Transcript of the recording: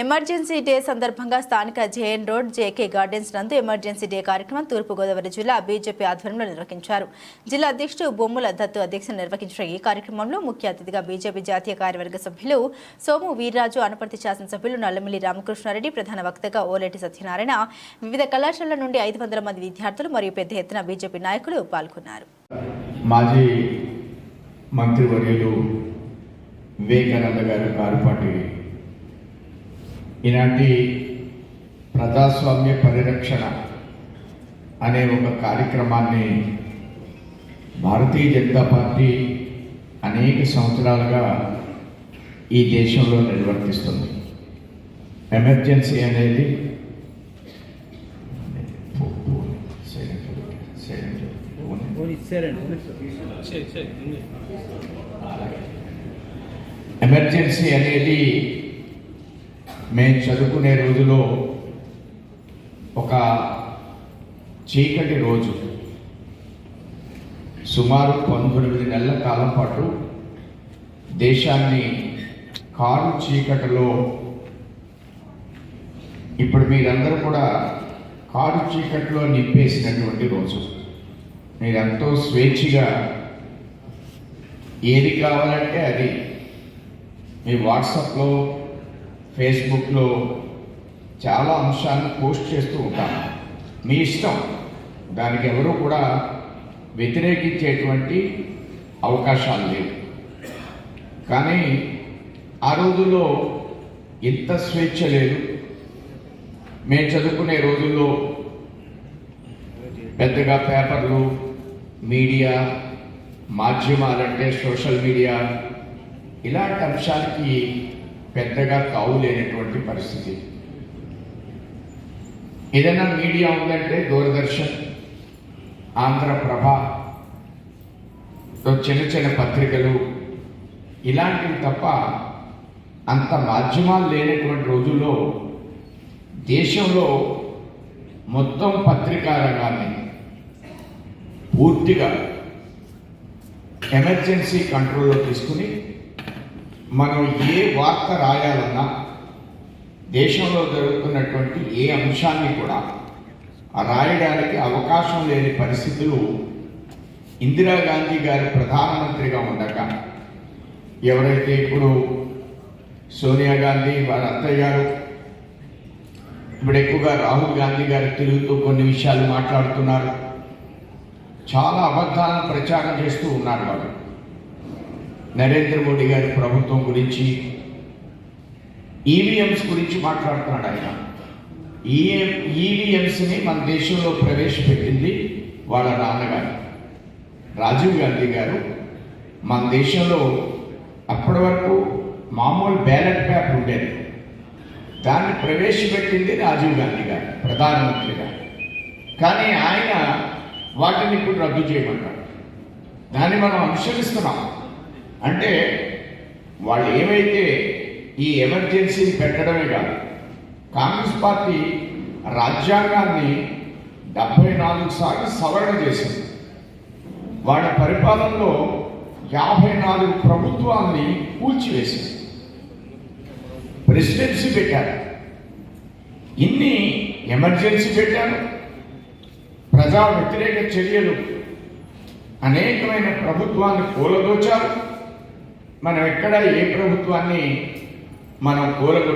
Emergency day సందర్భంగా స్థానిక JN road JK gardens నందు ఎమర్జెన్సీ డే కార్యక్రమం తూర్పుగోదావరి జిల్లా బీజేపీ ఆధ్వర్యంలో నిర్వహించారు. జిల్లా అధ్యక్షుడు బొమ్ముల దత్తు అధ్యక్షతన నిర్వహించిన ఈ కార్యక్రమంలో ముఖ్య అతిథిగా బీజేపీ జాతీయ కార్యవర్గ సభ్యులు సోము వీర్రాజు అనపర్తి శాసనసభ్యులు నల్లమిల్లి రామకృష్ణారెడ్డి ప్రధాన వక్తగా ఓలేటి సత్యనారాయణ వివిధ కళాశాలల నుండి ఐదు వందల మంది విద్యార్థులు మరియు పెద్ద ఎత్తున బీజేపీ నాయకులు పాల్గొన్నారు. మాజీ మంత్రివర్యులు వివేకానంద గారు కారుపాటి ఈనాటి ప్రజాస్వామ్య పరిరక్షణ అనే ఒక కార్యక్రమాన్ని భారతీయ జనతా పార్టీ అనేక సంవత్సరాలుగా ఈ దేశంలో నిర్వర్తిస్తుంది. ఎమర్జెన్సీ అనేది ఎమర్జెన్సీ అనేది మేము చదువుకునే రోజులో ఒక చీకటి రోజు. సుమారు పంతొమ్మిది నెలల కాలం పాటు దేశాన్ని కారు చీకటిలో ఇప్పుడు మీరందరూ కూడా కారు చీకటిలో నింపేసినటువంటి రోజు. మీరెంతో స్వేచ్ఛగా ఏది కావాలంటే అది మీ వాట్సాప్లో ఫేస్బుక్లో చాలా అంశాలను పోస్ట్ చేస్తూ ఉంటాను మీ ఇష్టం. దానికి ఎవరూ కూడా వ్యతిరేకించేటువంటి అవకాశాలు లేవు. కానీ ఆ రోజుల్లో ఇంత స్వేచ్ఛ లేదు. మేము చదువుకునే రోజుల్లో పెద్దగా పేపర్లు మీడియా మాధ్యమాలంటే సోషల్ మీడియా ఇలాంటి అంశాలకి పెద్దగా కావు లేనటువంటి పరిస్థితి. ఏదైనా మీడియా ఉందంటే దూరదర్శన్ ఆంధ్రప్రభ చిన్న చిన్న పత్రికలు ఇలాంటివి తప్ప అంత మాధ్యమాలు లేనటువంటి రోజుల్లో దేశంలో మొత్తం పత్రికా రంగాన్ని పూర్తిగా ఎమర్జెన్సీ కంట్రోల్లో తీసుకుని మనం ఏ వార్త రాయాలన్నా దేశంలో జరుగుతున్నటువంటి ఏ అంశాన్ని కూడా రాయడానికి అవకాశం లేని పరిస్థితులు ఇందిరాగాంధీ గారు ప్రధానమంత్రిగా ఉండగా ఎవరైతే ఇప్పుడు సోనియా గాంధీ వారి అత్తయ్య గారు ఇప్పుడు ఎక్కువగా రాహుల్ గాంధీ గారు తిరుగుతూ కొన్ని విషయాలు మాట్లాడుతున్నారు. చాలా అబద్ధాలను ప్రచారం చేస్తూ ఉన్నారు వాళ్ళు. నరేంద్ర మోడీ గారి ప్రభుత్వం గురించి ఈవీఎంస్ గురించి మాట్లాడుతున్నాడు ఆయన. ఈఎం ఈవీఎంస్ని మన దేశంలో ప్రవేశపెట్టింది వాళ్ళ నాన్నగారు. రాజీవ్ గాంధీ గారు. మన దేశంలో అప్పటి వరకు మామూలు బ్యాలెట్ పేపర్ ఉండేది. దాన్ని ప్రవేశపెట్టింది రాజీవ్ గాంధీ గారు ప్రధానమంత్రిగా కానీ ఆయన వాటిని ఇప్పుడు రద్దు చేయమంటారు. దాన్ని మనం అనుసరిస్తున్నాం. అంటే వాళ్ళు ఏమైతే ఈ ఎమర్జెన్సీ పెట్టడమే కాదు కాంగ్రెస్ పార్టీ రాజ్యాంగాన్ని డెబ్బై నాలుగు సార్లు సవరణ చేసింది. వాళ్ళ పరిపాలనలో యాభై నాలుగు ప్రభుత్వాన్ని కూల్చివేసింది. ప్రెసిడెన్సీ పెట్టారు. ఇన్ని ఎమర్జెన్సీ పెట్టారు. ప్రజా వ్యతిరేక చర్యలు అనేకమైన ప్రభుత్వాన్ని కూలదోచారు. మనం ఎక్కడ ఏ ప్రభుత్వాన్ని మనం కూలగొట్ట